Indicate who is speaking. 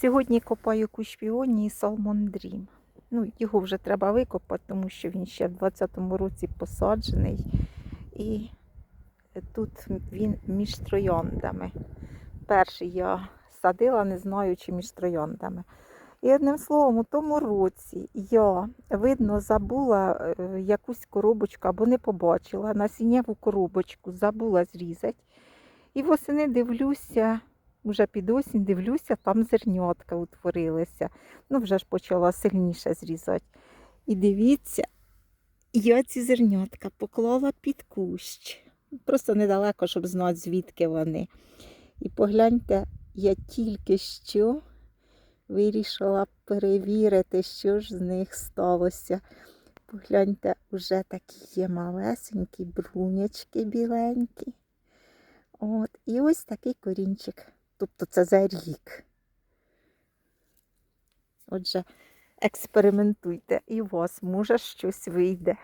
Speaker 1: Сьогодні копаю кущ піонії Salmon Dream. Ну, його вже треба викопати, тому що він ще в 20-му році посаджений. І тут він між трояндами. Перший я садила, не знаю, чи між трояндами. І одним словом, у тому році я, видно, забула е, якусь коробочку або не побачила насіннєву коробочку, забула зрізати. І восени дивлюся, вже під осінь дивлюся, там зернятка утворилися. Ну, вже ж почала сильніше зрізати. І дивіться, я ці зернятка поклала під кущ. Просто недалеко, щоб знати, звідки вони. І погляньте, я тільки що вирішила перевірити, що ж з них сталося. Погляньте, вже такі є малесенькі брунячки біленькі. От, і ось такий корінчик. Тобто це за рік. Отже, експериментуйте, і у вас може щось вийде.